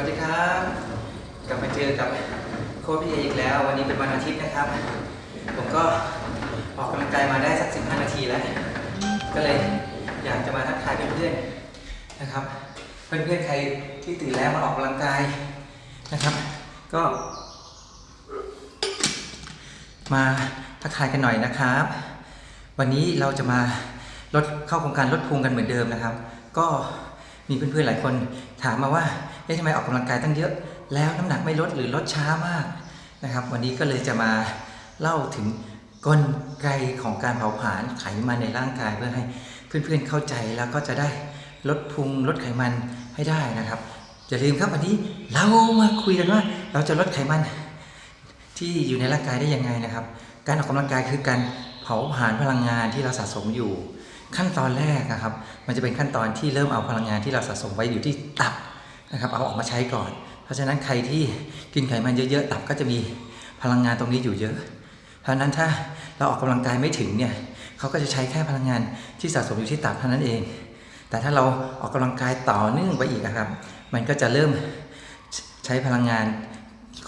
วัสดีครับ กลับมาเจอกับโค้ชพี่เออีกแล้ว วันนี้เป็นวันอาทิตย์นะครับ ผมก็ออกกำลังกายมาได้สัก 15 นาทีแล้ว ก็เลยอยากจะมาทักทายเพื่อนๆนะครับ เพื่อนๆใครที่ตื่นแล้วมาออกกำลังกายนะครับ ก็ มาทักทายกันหน่อยนะครับ วันนี้เราจะมาลดเข้าโครงการลดพุงกันเหมือนเดิมนะครับ ก็มีเพื่อนๆหลายคนถามมาว่า เอ๊ะทำไมออกกำลังกายตั้งเยอะ แล้วน้ำหนักไม่ลดหรือลดช้ามากนะครับ วันนี้ก็เลยจะมาเล่าถึงกลไกของการเผาผลาญไขมันในร่างกายเพื่อให้เพื่อนๆเข้าใจแล้วก็จะได้ลดพุงลดไขมันให้ได้นะครับอย่าลืมครับวันนี้เรามาคุยกันว่า เราจะลดไขมันที่อยู่ในร่างกายได้ยังไงนะครับ การออกกำลังกายคือการเผาผลาญพลังงานที่เราสะสมอยู่ ขั้นตอนแรกนะครับ มันจะเป็นขั้นตอนที่เริ่มเอาพลังงานที่เราสะสมไว้อยู่ที่ตับ นะครับเอาออกมาใช้ก่อน เพราะฉะนั้นใครที่กินไขมันเยอะๆตับก็จะมีพลังงานตรงนี้อยู่เยอะ เพราะฉะนั้นถ้าเราออกกำลังกายไม่ถึงเนี่ยเขาก็จะใช้แค่พลังงานที่สะสมอยู่ที่ตับเท่านั้นเอง แต่ถ้าเราออกกำลังกายต่อเนื่องไปอีกนะครับ มันก็จะเริ่มใช้พลังงาน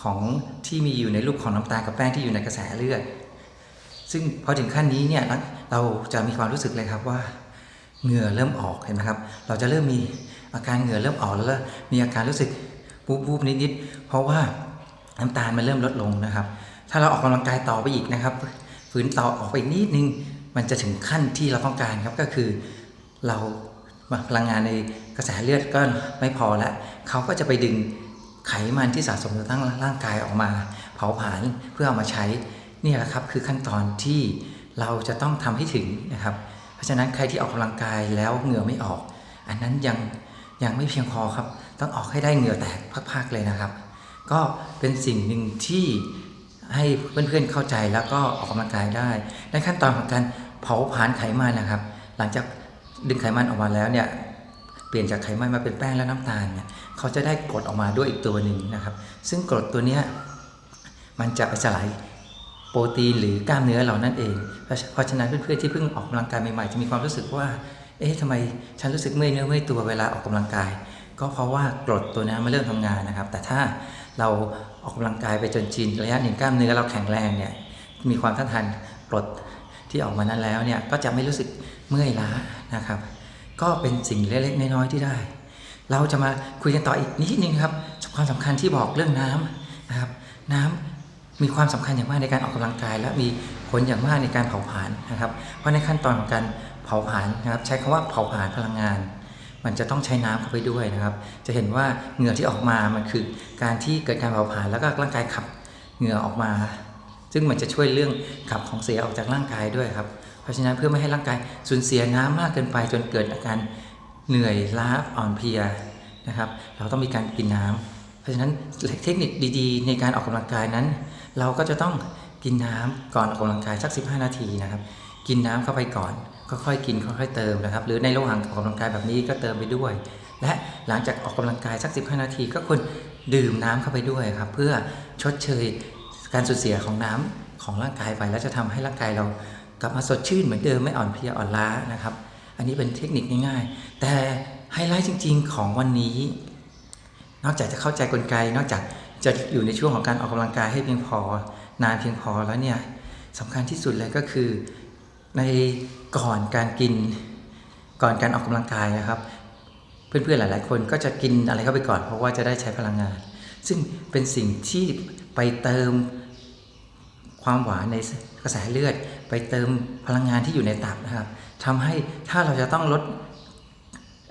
ของที่มีอยู่ในรูปของน้ำตาลกับแป้งที่อยู่ในกระแสเลือด ซึ่งพอถึงขั้นนี้เนี่ยเราจะมีความรู้สึกเลยครับว่าเหงื่อเริ่มออกเห็นไหมครับ เราจะเริ่มมี อาการเหงื่อเริ่มออกแล้วมีอาการรู้สึกวูบวูบนิดๆเพราะว่าน้ำตาลมันเริ่มลดลงนะครับ ถ้าเราออกกำลังกายต่อไปอีกนะครับฝืนต่อออกไปอีกนิดนึงมันจะถึงขั้นที่เราต้องการครับก็คือเราพลังงานในกระแสเลือดก็ไม่พอแล้วเขาก็จะไปดึงไขมันที่สะสมอยู่ทั้งร่างกายออกมา เผาผลาญเพื่อเอามาใช้นี่แหละครับคือขั้นตอนที่เราจะต้องทำให้ถึงนะครับ เพราะฉะนั้นใครที่ออกกำลังกายแล้วเหงื่อไม่ออก อันนั้นยัง ยังไม่เพียงพอครับ ต้องออกให้ได้เหงื่อแตกพักๆเลยนะครับ ก็เป็นสิ่งหนึ่งที่ให้เพื่อนๆเข้าใจแล้วก็ออกกำลังกายได้ ในขั้นตอนของการเผาผลาญไขมันนะครับ หลังจากดึงไขมันออกมาแล้วเนี่ยเปลี่ยนจากไขมันมาเป็นแป้งและน้ำตาลเนี่ยเขาจะได้กรดออกมาด้วยอีกตัวหนึ่งนะครับ ซึ่งกรดตัวเนี้ยมันจะไปสลายโปรตีนหรือกล้ามเนื้อเรานั่นเอง เพราะฉะนั้นเพื่อนๆที่เพิ่งออกกำลังกายใหม่ๆ จะมีความรู้สึกว่า เอ๊ะทำไมฉันรู้สึกเมื่อยเนื้อเมื่อยตัวเวลาออกกำลังกาย ก็เพราะว่ากรดตัวนี้มันเริ่มทำงานนะครับ แต่ถ้าเราออกกำลังกายไปจนชินระยะหนึ่งกล้ามเนื้อเราแข็งแรงเนี่ยมีความต้านทานกรดที่ออกมานั้นแล้วเนี่ยก็จะไม่รู้สึกเมื่อยล้านะครับ ก็เป็นสิ่งเล็กๆน้อยๆที่ได้ เราจะมาคุยกันต่ออีกนิดนึงครับความสำคัญที่บอกเรื่องน้ำนะครับ น้ำ มีความสำคัญอย่างมากในการออกกำลังกาย และมีผลอย่างมากในการเผาผลาญนะครับ เพราะในขั้นตอนของการเผาผลาญนะครับใช้คำว่าเผาผลาญพลังงาน มันจะต้องใช้น้ำเข้าไปด้วยนะครับ จะเห็นว่าเหงื่อที่ออกมามันคือการที่เกิดการเผาผลาญแล้วก็ร่างกายขับเหงื่อออกมา ซึ่งมันจะช่วยเรื่องขับของเสียออกจากร่างกายด้วยครับเพราะฉะนั้นเพื่อไม่ให้ร่างกายสูญเสียน้ำมากเกินไปจนเกิดอาการเหนื่อยล้าอ่อนเพลียนะครับ เราต้องมีการกินน้ำ เพราะฉะนั้นเทคนิคดีๆ ในการออกกำลังกายนั้น เราก็จะต้องกินน้ำก่อนออกกำลังกายสัก 15 นาทีนะครับ กินน้ำเข้าไปก่อนค่อยๆกินค่อยๆเติมนะครับ หรือในระหว่างออกกำลังกายแบบนี้ก็เติมไปด้วย และหลังจากออกกำลังกายสัก 15 นาทีก็ควรดื่มน้ำเข้าไปด้วยครับ เพื่อชดเชยการสูญเสียของน้ำของร่างกายไป แล้วจะทำให้ร่างกายเรากลับมาสดชื่นเหมือนเดิมไม่อ่อนเพลียอ่อนล้านะครับ อันนี้เป็นเทคนิคง่ายๆ แต่ไฮไลท์จริง ๆ ของวันนี้ นอกจากจะเข้าใจกลไก นอกจากจะอยู่ในช่วงของการออกกำลังกายให้เพียงพอ นานเพียงพอแล้วเนี่ยสำคัญที่สุดเลยก็คือในก่อนการกินก่อนการออกกำลังกายนะครับ เพื่อนๆหลาย ๆ คนก็จะกินอะไรเข้าไปก่อน เพราะว่าจะได้ใช้พลังงาน ซึ่งเป็นสิ่งที่ไปเติมความหวานในกระแสเลือด ไปเติมพลังงานที่อยู่ในตับนะครับทำให้ถ้าเราจะต้องลด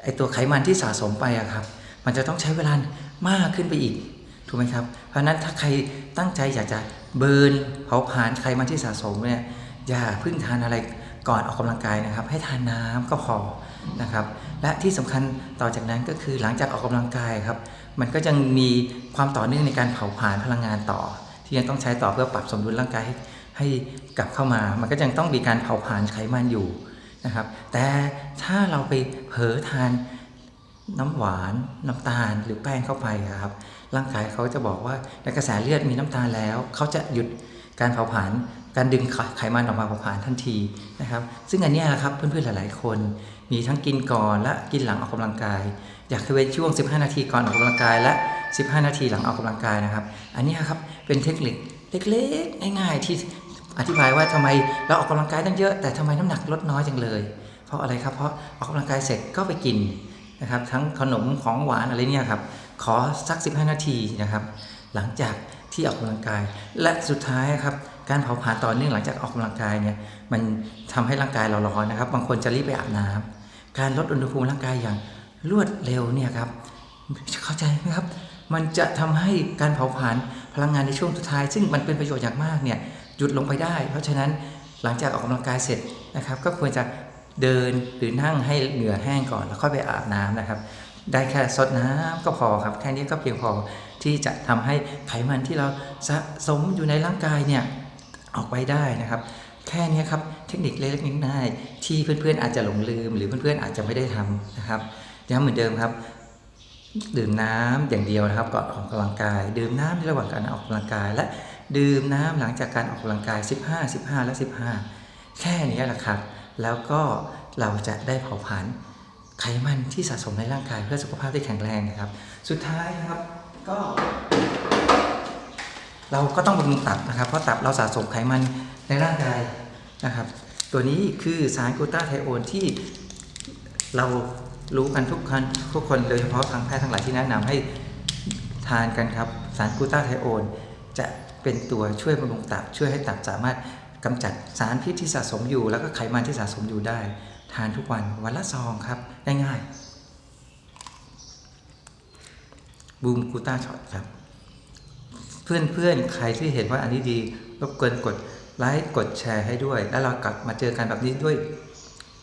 ไอตัวไขมันที่สะสมไปอะครับ มันจะต้องใช้เวลามากขึ้นไปอีกถูกไหมครับ เพราะฉะนั้นถ้าใครตั้งใจอยากจะเบิร์นเผาผลาญไขมันที่สะสมเนี่ยอย่าพิ่งทานอะไรก่อนออกกำลังกายนะครับ ให้ทานน้ำก็พอนะครับ และที่สำคัญต่อจากนั้นก็คือหลังจากออกกำลังกายครับ มันก็ยังมีความต่อเนื่องในการเผาผลาญพลังงานต่อ ที่ยังต้องใช้ต่อเพื่อปรับสมดุลร่างกายให้ให้กลับเข้ามา มันก็ยังต้องมีการเผาผลาญไขมันอยู่นะครับ แต่ถ้าเราไปเผลอทาน น้ำหวานน้ำตาลหรือแป้งเข้าไปครับ ร่างกายเขาจะบอกว่าในกระแสเลือดมีน้ำตาลแล้ว เขาจะหยุดการเผาผลาญการดึงไขมันออกมาเผาผลาญทันทีนะครับ ซึ่งอันนี้นะครับเพื่อนๆหลาย ๆ คน มีทั้งกินก่อนและกินหลังออกกำลังกาย อยากให้เว้นช่วง 15 นาทีก่อนออกกำลังกาย และ 15 นาทีหลังออกกำลังกายนะครับ อันนี้ครับเป็นเทคนิคเล็กๆง่ายๆที่อธิบายว่าทำไมเราออกกำลังกายตั้งเยอะแต่ทำไมน้ำหนักลดน้อยจังเลย เพราะอะไรครับเพราะออกกำลังกายเสร็จก็ไปกิน นะครับ ทั้งขนมของหวานอะไรเนี่ยครับ ขอสัก 15 นาทีนะครับ หลังจากที่ออกกำลังกาย และสุดท้ายครับการเผาผลาญต่อเนื่องหลังจากออกกำลังกายเนี่ยมันทำให้ร่างกายเราร้อนนะครับ บางคนจะรีบไปอาบน้ำการลดอุณหภูมิร่างกายอย่างรวดเร็วเนี่ยครับเข้าใจไหมครับ มันจะทำให้การเผาผลาญพลังงานในช่วงสุดท้าย ซึ่งมันเป็นประโยชน์อย่างมากเนี่ยหยุดลงไปได้ เพราะฉะนั้นหลังจากออกกำลังกายเสร็จนะครับ ก็ควรจะ เดินหรือนั่งให้เหงื่อแห้งก่อน แล้วค่อยไปอาบน้ำนะครับ ได้แค่ซดน้ำก็พอครับ แค่นี้ก็เพียงพอที่จะทำให้ไขมันที่เราสะสมอยู่ในร่างกายเนี่ยออกไปได้นะครับ แค่นี้ครับเทคนิคเล็กๆง่ายๆที่เพื่อนๆอาจจะหลงลืม หรือเพื่อนๆอาจจะไม่ได้ทำนะครับย้ำเหมือนเดิมครับดื่มน้ำอย่างเดียวนะครับก่อนออกกำลังกาย ดื่มน้ำในระหว่างการออกกำลังกาย และดื่มน้ำหลังจากการออกกำลังกาย 15 15 และ 15 แค่นี้แหละครับ แล้วก็เราจะได้เผาผลาญไขมันที่สะสมในร่างกายเพื่อสุขภาพที่แข็งแรงนะครับ สุดท้ายครับก็ เราก็ต้องบำรุงตับนะครับ เพราะตับเราสะสมไขมันในร่างกายนะครับ ตัวนี้คือสารกูตาไทโอนที่เรารู้กันทุกคนทุกคนโดยเฉพาะทางแพทย์ทั้งหลายที่แนะนำให้ทานกันครับ สารกูตาไทโอนจะเป็นตัวช่วยบำรุงตับช่วยให้ตับสามารถ กำจัดสารพิษที่สะสมอยู่ แล้วก็ไขมันที่สะสมอยู่ได้ ทานทุกวันวันละซองครับง่ายๆบูมกูตาช็อตครับ เพื่อนๆใครที่เห็นว่าอันนี้ดีรบกวนกดไลค์กดแชร์ให้ด้วย แล้วเรากลับมาเจอกันแบบนี้ด้วย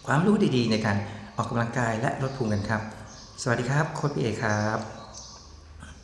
ความรู้ดีๆ ในการออกกำลังกายและลดพุงกันครับ สวัสดีครับ โค้ชพี่เอกครับ